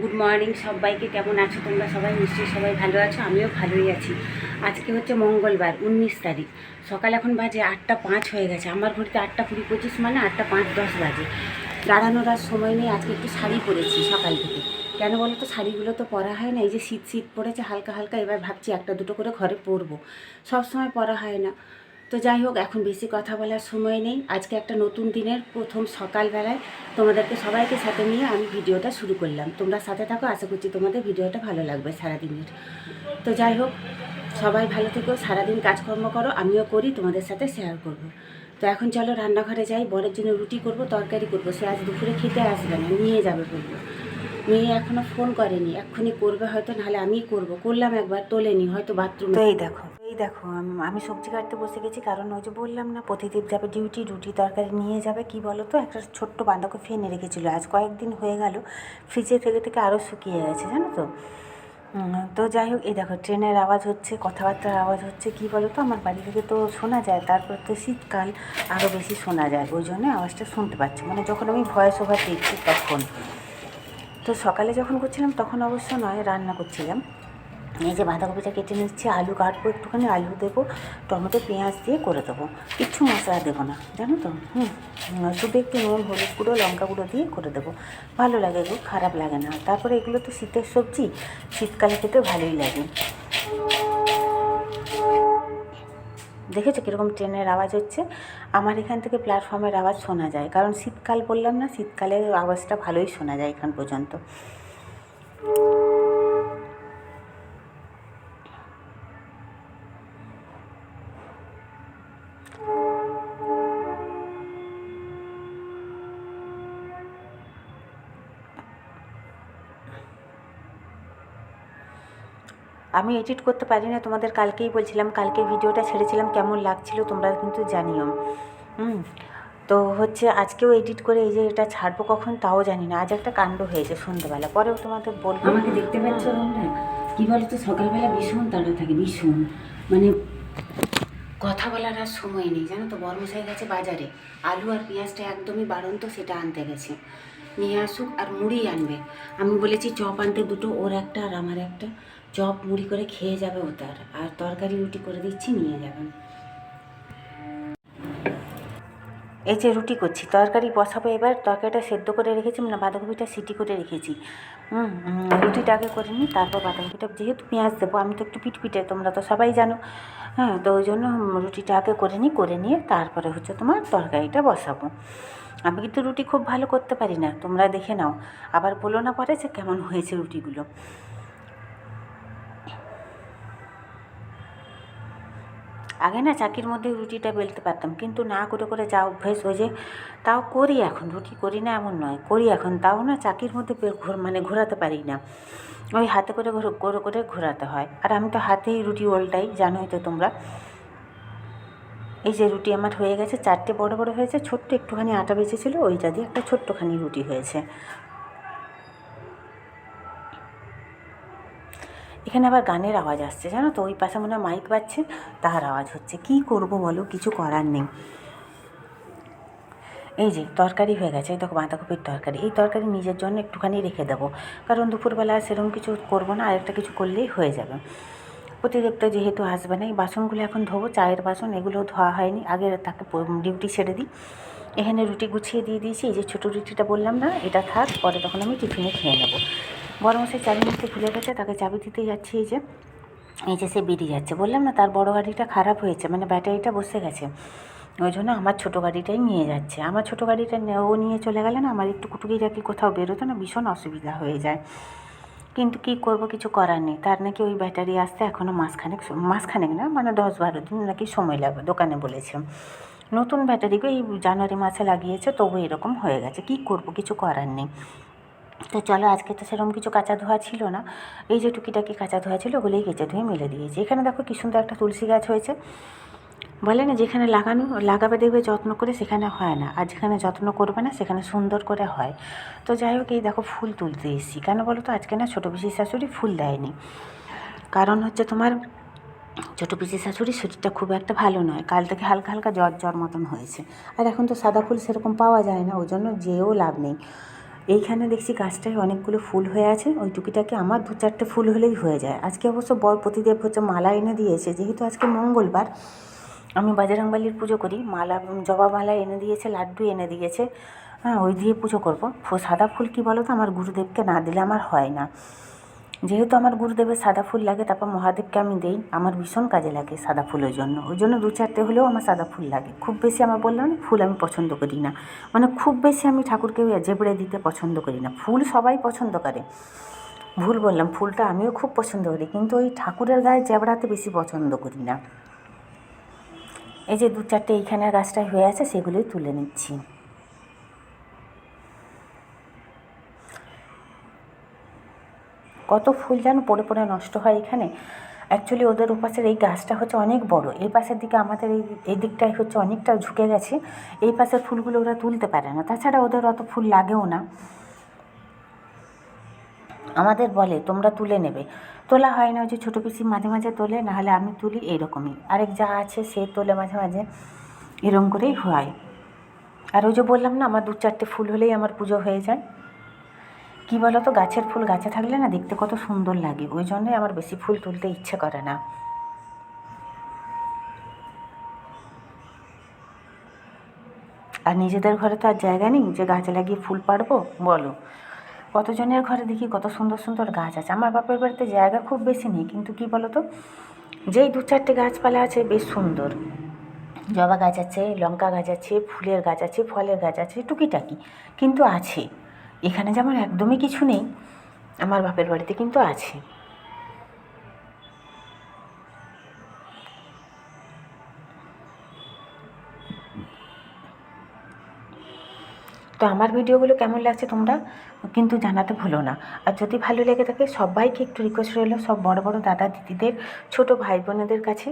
Good morning সবাইকে, কেমন আছো তোমরা সবাই? নিশ্চয়ই সবাই ভালো আছো, আমিও ভালোই আছি। আজকে হচ্ছে মঙ্গলবার, উনিশ তারিখ। সকাল এখন বাজে আটটা পাঁচ হয়ে গেছে। আমার ঘড়িতে আটটা কুড়ি পঁচিশ মানে আটটা পাঁচ দশ বাজে। দাঁড়ানোর আর সময় নেই, আজকে একটু শাড়ি পরেছি সকাল থেকে। কেন বলো তো শাড়িগুলো তো পরা হয় না, এই যে শীত শীত পড়েছে, হালকা হালকা, এবার ভাবছি একটা দুটো করে ঘরে পরবো। সব সময় পরা হয় না। তো যাই হোক এখন বেশি কথা বলার সময় নেই। আজকে একটা নতুন দিনের প্রথম সকালবেলায় তোমাদেরকে সবাইকে সাথে নিয়ে আমি ভিডিওটা শুরু করলাম। তোমরা সাথে থাকো, আশা করছি তোমাদের ভিডিওটা ভালো লাগবে সারাদিনের। তো যাই হোক সবাই ভালো থেকো, সারাদিন কাজকর্ম করো, আমিও করি, তোমাদের সাথে শেয়ার করব। তো এখন চলো রান্নাঘরে যাই, বরের জন্য রুটি করব, তরকারি করব। সে আজ দুপুরে খেতে আসবে না, নিয়ে যাবে বলব মেয়ে এখনও ফোন করেনি, এক্ষুনি করবে হয়তো, নাহলে আমিই করব। করলাম একবার, তোলেনি, হয়তো বাথরুম এই দেখো। দেখো, আমি সবজি কাটতে বসে গেছি, কারণ ওই যে বললাম না প্রতিদীপ যাবে ডিউটি রুটি তরকারি নিয়ে যাবে, কি বলো তো একটা ছোট্ট বাঁধাকপি এনে রেখেছিল। আজ কয়েকদিন হয়ে গেল ফ্রিজে থেকে থেকে আরও শুকিয়ে গেছে, জানো তো? তো যাই হোক, এই দেখো, ট্রেনের আওয়াজ হচ্ছে, কথাবার্তার আওয়াজ হচ্ছে, কি বলো তো আমার বাড়ি থেকে তো শোনা যায়, তারপর তো শীতকাল আরও বেশি শোনা যায়, ওই জন্য আওয়াজটা শুনতে পাচ্ছি। মানে যখন আমি ভয়েস ওভার দিচ্ছি তখন। তো সকালে যখন করছিলাম, তখন অবশ্য নয়, রান্না করছিলাম। যে বাঁধাকপিটা কেটে নিচ্ছি, আলু কাটবো একটুখানি, আলু দেবো, টমেটো, পেঁয়াজ দিয়ে করে দেবো। কিচ্ছু মশলা দেবো না, জানো তো? হুম শুধু একটু নুন, হলুদ গুঁড়ো, লঙ্কা গুঁড়ো দিয়ে করে দেবো। ভালো লাগে এগুলো খারাপ লাগে না। তারপরে এগুলো তো শীতের সবজি, শীতকালে খেতে ভালোই লাগে। দেখেছ কীরকম ট্রেনের আওয়াজ হচ্ছে? আমার এখান থেকে প্ল্যাটফর্মের আওয়াজ শোনা যায়। কারণ শীতকাল বললাম না, শীতকালের আওয়াজটা ভালোই শোনা যায় এখান পর্যন্ত। আমি এডিট করতে পারি না তোমাদের কালকেই বলছিলাম কালকে ভিডিওটা ছেড়েছিলাম, কেমন লাগছিল তোমরা কিন্তু জানিও। হুম, তো হচ্ছে আজকেও এডিট করে এই যে এটা ছাড়বো কখন তাও জানি না, আজ একটা কাণ্ড হয়েছে সন্ধ্যেবেলা পরেও তোমাদের বলব। আমাকে দেখতে পাচ্ছ তোমরা কী বলো তো সকালবেলা ভীষণ তাড়া থাকে, ভীষণ। মানে কথা বলার আর সময় নেই, জানো তো, বর্মশাই গেছে বাজারে, আলু আর পেঁয়াজটা একদমই বাড়ন্ত, সেটা আনতে গেছে। নিয়ে আসুক আর মুড়ি আনবে। আমি বলেছি, চপ আনতে দুটো, ওর একটা আর আমার একটা। চপ মুড়ি করে খেয়ে যাবে ও তার। আর তরকারি রুটি করে দিচ্ছি, নিয়ে যাবেন এই যে রুটি করছি, তরকারি বসাবো এবার। তরকারিটা সেদ্ধ করে রেখেছি মানে বাঁধাকপিটা সিটি করে রেখেছি। রুটিটা আগে করে নিই, তারপর বাঁধাকপিটা, যেহেতু পেঁয়াজ দেবো, আমি তো একটু পিটপিটে, তোমরা তো সবাই জানো। হ্যাঁ তো ওই জন্য রুটিটা আগে করে নিই, করে নিয়ে তারপরে হচ্ছে তোমার তরকারিটা বসাবো। আমি কিন্তু রুটি খুব ভালো করতে পারি না, তোমরা দেখে নাও। আবার বলো না পরে যে কেমন হয়েছে রুটিগুলো। আগে না চাকির মধ্যে রুটিটা বেলতে পারতাম, কিন্তু না করে করে যা অভ্যেস হয়ে যে তাও করি এখন। রুটি করি না এমন নয়, করি এখন। তাও না চাকির মধ্যে মানে ঘোরাতে পারি না। ওই হাতে করে করে করে ঘোরাতে হয়। আর আমি তো হাতেই রুটি ওল্টাই, জানোই তো তোমরা। এই যে রুটি আমার হয়ে গেছে, চারটে বড় বড় হয়েছে, ছোট্ট একটুখানি আটা বেঁচেছিলো, ওইটা দিয়ে একটা ছোট্টখানি রুটি হয়েছে। এখানে আবার গানের আওয়াজ আসছে, জানো তো? ওই পাশে মনে হয় মাইক বাজছে তার আওয়াজ হচ্ছে। কি করব বলো? কিছু করার নেই। এই যে, তরকারি হয়ে গেছে। এই দেখো বাঁধাকপির তরকারি। এই তরকারি নিজের জন্য একটুখানি রেখে দেবো। কারণ দুপুরবেলা সেরকম কিছু করব না আরেকটা কিছু করলেই হয়ে যাবে। প্রতিদেব তো যেহেতু আসবে না, এই বাসনগুলো এখন ধোবো। চায়ের বাসন এগুলো ধোয়া হয়নি। আগে তাকে ডিউটি ছেড়ে দিই। এখানে রুটি গুছিয়ে দিয়ে দিয়েছি। এই যে ছোটো রুটিটা বললাম না, এটা থাক, পরে তখন আমি টিফিনে খেয়ে নেব। বড় মশাই চাবি নিতে ভুলে গেছে তাকে চাবি দিতে যাচ্ছি এই যে এই যে সে বেরিয়ে যাচ্ছে। বললাম না, তার বড় গাড়িটা খারাপ হয়েছে মানে ব্যাটারিটা বসে গেছে। ওই জন্য আমার ছোটো গাড়িটাই নিয়ে যাচ্ছে। আমার ছোটো গাড়িটা ও নিয়ে চলে গেলে না, আমার একটু কুটুকি রাখি কোথাও বেরোতো না, ভীষণ অসুবিধা হয়ে যায়। কিন্তু কি করব, কিছু করার নেই। তার নাকি ওই ব্যাটারি আসতে এখনও মাসখানেক মাসখানেক না মানে দশ বারো দিন নাকি সময় লাগবে, দোকানে বলেছে। নতুন ব্যাটারিকে এই জানুয়ারি মাসে লাগিয়েছে, তবু এরকম হয়ে গেছে। কি করব, কিছু করার নেই। তো চলো, আজকে তো সেরকম কিছু কাঁচা ধোয়া ছিল না। এই যে টুকিটাকি কাঁচা ধোয়া ছিল, ওগুলোই কেচে ধুয়ে মেলে দিয়েছি। এখানে দেখো কি সুন্দর একটা তুলসী গাছ হয়েছে। বলে না, যেখানে লাগানো, লাগাবে দেখবে যত্ন করে সেখানে হয় না। আর যেখানে যত্ন করবে না, সেখানে সুন্দর করে হয়। তো যাই হোক, এই দেখো ফুল তুলতে এসেছি। কেন বলো তো, আজকে না ছোটো পিসির শাশুড়ি ফুল দেয়নি। কারণ হচ্ছে তোমার ছোটো পিসির শাশুড়ির শরীরটা খুব একটা ভালো নয়। কাল থেকে হালকা হালকা জ্বর জ্বর মতন হয়েছে। আর এখন তো সাদা ফুল সেরকম পাওয়া যায় না, ওই জন্য যেও লাভ নেই। এইখানে দেখছি গাছটায় অনেকগুলো ফুল হয়ে আছে। ওই টুকিটাকে আমার দু চারটে ফুল হলেই হয়ে যায়। আজকে অবশ্য বর প্রতিদেব হচ্ছে মালা এনে দিয়েছে। যেহেতু আজকে মঙ্গলবার, আমি বাজারাঙ্গবালির পুজো করি। মালা, জবা মালা এনে দিয়েছে, লাড্ডু এনে দিয়েছে। হ্যাঁ ওই দিয়ে পুজো করব। সাদা ফুল কি বলো তো আমার গুরুদেবকে না দিলে আমার হয় না। যেহেতু আমার গুরুদেবের সাদা ফুল লাগে, তারপর মহাদেবকে আমি দেই, আমার ভীষণ কাজে লাগে সাদা ফুলের জন্য। ওই জন্য দু চারটে হলেও আমার সাদা ফুল লাগে। খুব বেশি আমার বললাম ফুল আমি পছন্দ করি না। মানে খুব বেশি আমি ঠাকুরকে জেবড়ে দিতে পছন্দ করি না। ফুল সবাই পছন্দ করে। ভুল বললাম, ফুলটা আমিও খুব পছন্দ করি, কিন্তু ওই ঠাকুরের গায়ে জেবড়াতে বেশি পছন্দ করি না। এই যে দু চারটে এইখানের গাছটায় হয়ে আছে, সেগুলোই তুলে নিচ্ছি। কত ফুল যেন পড়ে পড়ে নষ্ট হয় এখানে। অ্যাকচুয়ালি ওদের ওপাশের এই গাছটা হচ্ছে অনেক বড়। এই পাশের দিকে আমাদের এই এই দিকটায় হচ্ছে অনেকটা ঝুঁকে গেছে। এই পাশের ফুলগুলো ওরা তুলতে পারে না। তাছাড়া ওদের অত ফুল লাগেও না। আমাদের বলে, তোমরা তুলে নেবে। তোলা হয় না যে ছোটো পিসি মাঝে মাঝে তোলে, নাহলে আমি তুলি এইরকমই আরেক যা আছে সে তোলে মাঝে মাঝে। এরকম করেই হয়। আর ওই যে বললাম না, আমার দু চারটে ফুল হলেই আমার পুজো হয়ে যায়। কী বলো তো গাছের ফুল গাছে থাকলে না দেখতে কত সুন্দর লাগে। ওই জন্যই আমার বেশি ফুল তুলতে ইচ্ছে করে না। আর নিজেদের ঘরে তো আর জায়গা নেই, যে গাছ লাগিয়ে ফুল পারব বলো। কতজনের ঘরে দেখি কত সুন্দর সুন্দর গাছ আছে। আমার বাপের বাড়িতে জায়গা খুব বেশি নেই, কিন্তু কি বলো তো যেই দু চারটে গাছপালা আছে বেশ সুন্দর। জবা গাছ আছে, লঙ্কা গাছ আছে, ফুলের গাছ আছে, ফলের গাছ আছে, টুকিটাকি, কিন্তু আছে। এখানে যেমন একদমই কিছু নেই, আমার বাপের বাড়িতে কিন্তু আছে। তো আমার ভিডিওগুলো কেমন লাগছে তোমরা কিন্তু জানাতে ভুলো না। আর যদি ভালো লেগে থাকে, সবাইকে একটু রিকোয়েস্ট রইল, সব বড় বড় দাদা দিদিদের, ছোট ভাই বোনেদের কাছে।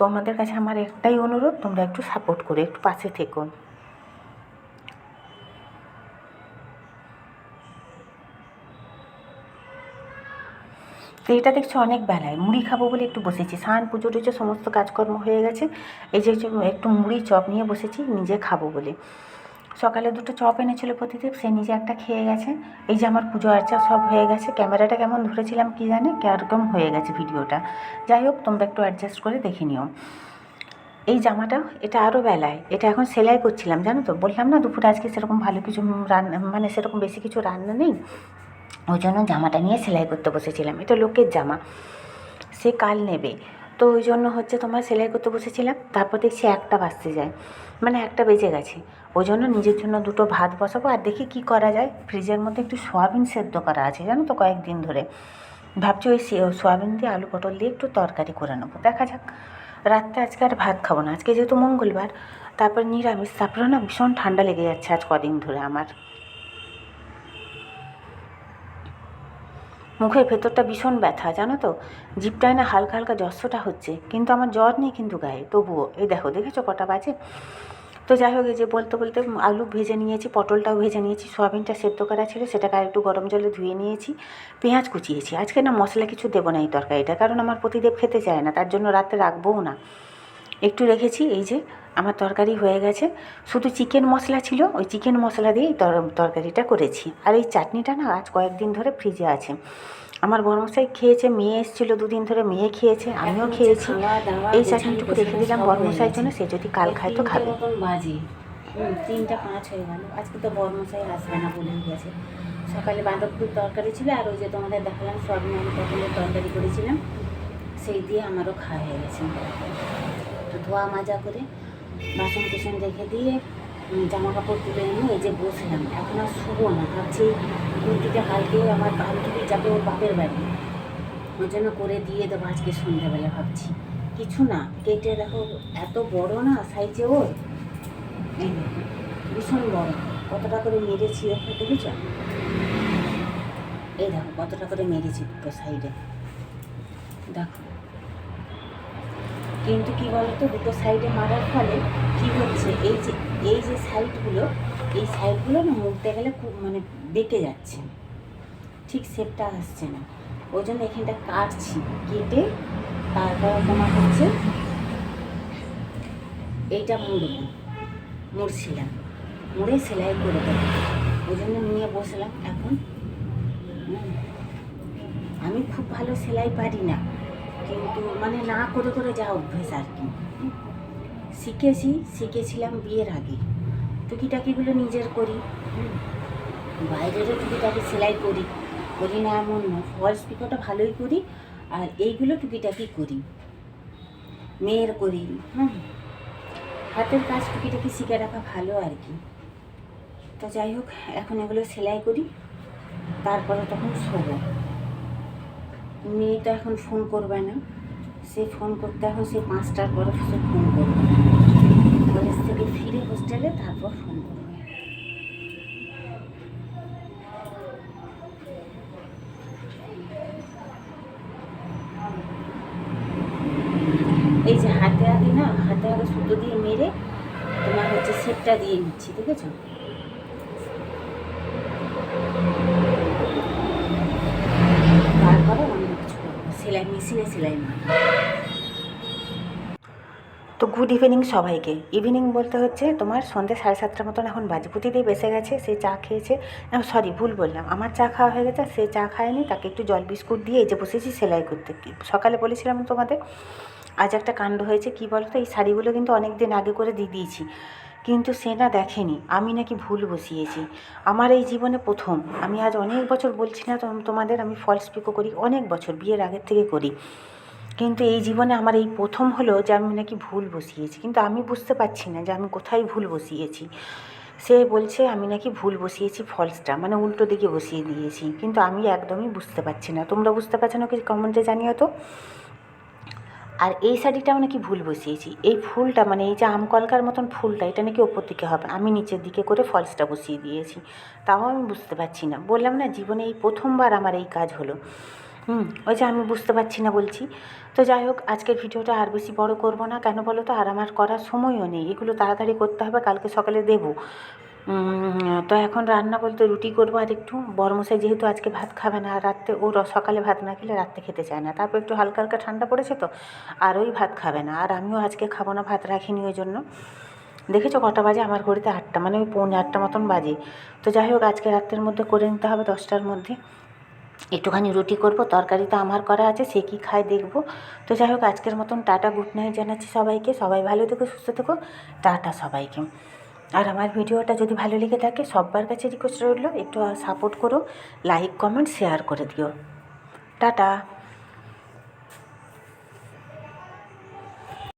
তোমাদের কাছে আমার একটাই অনুরোধ, তোমরা একটু সাপোর্ট করো, একটু পাশে থেকো। তো এটা দেখছ অনেক বেলায়। মুড়ি খাব বলে একটু বসেছি। স্নান, পুজো টুজো সমস্ত কাজকর্ম হয়ে গেছে। এই যে একটু মুড়ি, চপ নিয়ে বসেছি, নিজে খাব বলে। সকালে দুটো চপ এনেছিল প্রতিদেব সে নিজে একটা খেয়ে গেছে। এই যে আমার পুজো আর্চা সব হয়ে গেছে। ক্যামেরাটা কেমন ধরেছিলাম কি জানে? কেরকম হয়ে গেছে ভিডিওটা। যাই হোক, তোমরা একটু অ্যাডজাস্ট করে দেখে নিও। এই জামাটা, এটা আরও বেলায়। এটা এখন সেলাই করছিলাম, জানো তো? বললাম না, দুপুরে আজকে সেরকম ভালো কিছু রান্না মানে সেরকম বেশি কিছু রান্না নেই। ওই জন্য জামাটা নিয়ে সেলাই করতে বসেছিলাম। এটা লোকের জামা। সে কাল নেবে। তো ওই জন্য হচ্ছে তোমার সেলাই করতে বসেছিলাম। তারপর দেখছি একটা বাজতে যায়। মানে একটা বেজে গেছে। ওই জন্য নিজের জন্য দুটো ভাত বসাবো। আর দেখি কি করা যায়। ফ্রিজের মধ্যে একটু সোয়াবিন সেদ্ধ করা আছে। জানো তো কয়েকদিন ধরে। ভাবছি ওই সোয়াবিন দিয়ে আলু পটল দিয়ে একটু তরকারি করে নেব। দেখা যাক। রাত্রে আজকে আর ভাত খাব না। আজকে যেহেতু মঙ্গলবার, তারপর নিরামিষ। তারপরে না ভীষণ ঠান্ডা লেগে যাচ্ছে আজ কদিন ধরে আমার। মুখের ভেতরটা ভীষণ ব্যথা, জানো তো? জিপটায় না হালকা হালকা জ্বরটা হচ্ছে, কিন্তু আমার জ্বর নেই কিন্তু গায়ে, তবুও। এই দেখো, দেখেছ কটা বাজে? তো যাই হোক, এই যে বলতে বলতে আলু ভেজে নিয়েছি, পটলটাও ভেজে নিয়েছি, সোয়াবিনটা সেদ্ধ করা ছিল, সেটাকে একটু গরম জলে ধুয়ে নিয়েছি, পেঁয়াজ কুচিয়েছি। আজকে না মশলা কিছু দেবো না এই তরকারিটা, কারণ আমার প্রতিদেব খেতে চায় না, তার জন্য রাতে রাখবোও না। একটু রেখেছি এই যে আমার তরকারি হয়ে গেছে। শুধু চিকেন মশলা ছিল ওই চিকেন মশলা দিয়েই তর- তরকারিটা করেছি। আর এই চাটনিটা না আজ কয়েকদিন ধরে ফ্রিজে আছে। আমার বর্মশাই খেয়েছে মেয়ে এসেছিল দুদিন ধরে মেয়ে খেয়েছে আমিও খেয়েছি। এই চাটনিটুকু রেখে দিলাম বর্মশাইয়ের জন্য সে যদি কাল খায় তো খাবে। বাজে। তিনটা পাঁচ হয়ে গেল। আজকে তো বর্মশাই আসবে না বলে গেছে। সকালে বাঁধাকপির তরকারি ছিল আর ওই যে তোমাদের দেখালাম আলু পটলের তরকারি করেছিলাম। সেই দিয়ে আমারও খাওয়া হয়ে গেছে। তো ধোয়া মাজা করে বাসন কুসন রেখে দিয়ে জামা কাপড় তুলে এনে এই যে বসলাম। এখন আর শুবো না, ভাবছি কুর্তিটা কালকে আমার বান্ধবী যাবে ওর বাপের বাড়ি। ওই জন্য করে দিয়ে দেবো আজকে সন্ধ্যাবেলা ভাবছি। কিছু না, কেটে দেখো, এত বড় না সাইজে ওর? ভীষণ বড়। কতটা করে মেরেছি দেখো দেখেছ? এই দেখো, কতটা করে মেরেছি দুটো সাইডে দেখো কিন্তু কি বলতো, দুটো সাইডে মারার ফলে কি হচ্ছে, এই যে এই যে সাইডগুলো এই সাইডগুলো না মুড়তে গেলে খুব মানে বেঁকে যাচ্ছে। ঠিক শেপটা আসছে না। ওই জন্য এখানটা কাটছি, কেটে তারপর তোমার হচ্ছে এইটা মুড়বো। মুড়ছিলাম। মুড়ে সেলাই করে দেবো। ওই জন্য নিয়ে বসলাম এখন। আমি খুব ভালো সেলাই পারি না। কিন্তু মানে না করে করে যা অভ্যেস আর কি। শিখেছি, শিখেছিলাম বিয়ের আগে। টুকিটাকিগুলো নিজের করি। বাইরেরও টুকিটাকি সেলাই করি। করি না এমন ফলস পিকোটা ভালোই করি আর এইগুলো টুকিটাকি করি। মেয়ের করি। হ্যাঁ হাতের কাজ টুকিটাকি শিখে রাখা ভালো আর কি। তো যাই হোক, এখন এগুলো সেলাই করি। তারপরে তখন শোবো। মেয়ে তো এখন ফোন করবে না। সে ফোন করতে হবে সে পাঁচটার পরে সে ফোন করবে। কলেজ থেকে ফিরে হোস্টেলে তারপর ফোন করবে। এই যে হাতে আগে না, হাতে আগে সুতো দিয়ে মেরে তোমার হচ্ছে সেটটা দিয়ে নিচ্ছি দেখেছ তারপরে অন্য কিছু করব সেলাই মেশিনে তো গুড ইভিনিং সবাইকে। ইভিনিং বলতে হচ্ছে তোমার সন্ধ্যে সাড়ে সাতটার মতন এখন বাজে। পুঁতিতেই বেসে গেছে, সে চা খেয়েছে। সরি ভুল বললাম। আমার চা খাওয়া হয়ে গেছে, সে চা খায়নি, তাকে একটু জল বিস্কুট দিয়ে এই যে বসেছি সেলাই করতে। সকালে বলেছিলাম তোমাদের, আজ একটা কাণ্ড হয়েছে, কি বলতো? এই শাড়িগুলো কিন্তু অনেক দিন আগে করে দিয়ে দিয়েছি। কিন্তু সে না দেখেনি। আমি নাকি ভুল বসিয়েছি আমার এই জীবনে প্রথম। আমি আজ অনেক বছর বলছি না তোমাদের আমি ফলস পিকো করি, অনেক বছর বিয়ের আগের থেকে করি। কিন্তু এই জীবনে আমার এই প্রথম হলো যে আমি নাকি ভুল বসিয়েছি কিন্তু আমি বুঝতে পারছি না যে আমি কোথায় ভুল বসিয়েছি সে বলছে, আমি নাকি ভুল বসিয়েছি ফলসটা মানে উল্টো দিকে বসিয়ে দিয়েছি। কিন্তু আমি একদমই বুঝতে পারছি না। তোমরা বুঝতে পারছ না কি কমেন্টে জানিও তো। আর এই শাড়িটাও নাকি ভুল বসিয়েছি। এই ফুলটা মানে এই যে আম কলকার মতন ফুলটা, এটা নাকি ওপর দিকে হবে আমি নিচের দিকে করে ফলসটা বসিয়ে দিয়েছি। তাও আমি বুঝতে পারছি না। বললাম না, জীবনে এই প্রথমবার আমার এই কাজ হলো। হুম, ওই যে আমি বুঝতে পারছি না বলছি। তো যাই হোক, আজকের ভিডিওটা আর বেশি বড় করব না। কেন বলো তো? আর আমার করার সময়ও নেই। এগুলো তাড়াতাড়ি করতে হবে, কালকে সকালে দেবো। তো এখন রান্না বলতে রুটি করব আর একটু। বরমশাই যেহেতু আজকে ভাত খাবে না, রাত্রে ও সকালে ভাত না খেলে রাত্রে খেতে চায় না। তারপর একটু হালকা হালকা ঠান্ডা পড়েছে তো, আর ওই ভাত খাবে না। আর আমিও আজকে খাব না, ভাত রাখিনি ওই জন্য। দেখেছ কটা বাজে? আমার ঘড়িতে আটটা মানে ওই পৌনে আটটা মতন বাজে। তো যাই হোক, আজকে রাত্রের মধ্যে করে নিতে হবে, দশটার মধ্যে। একটুখানি রুটি করব, তরকারি তো আমার করা আছে, সে কী খায় দেখব। তো যাই হোক, আজকের মতন টাটা, গুড নাইট জানাচ্ছি সবাইকে। সবাই ভালো থেকো, সুস্থ থেকো। টাটা সবাইকে। আর আমার ভিডিওটা যদি ভালো লেগে থাকে সবার কাছে রিকোয়েস্ট রইল, একটু সাপোর্ট করো লাইক কমেন্ট শেয়ার করে দিও। টাটা।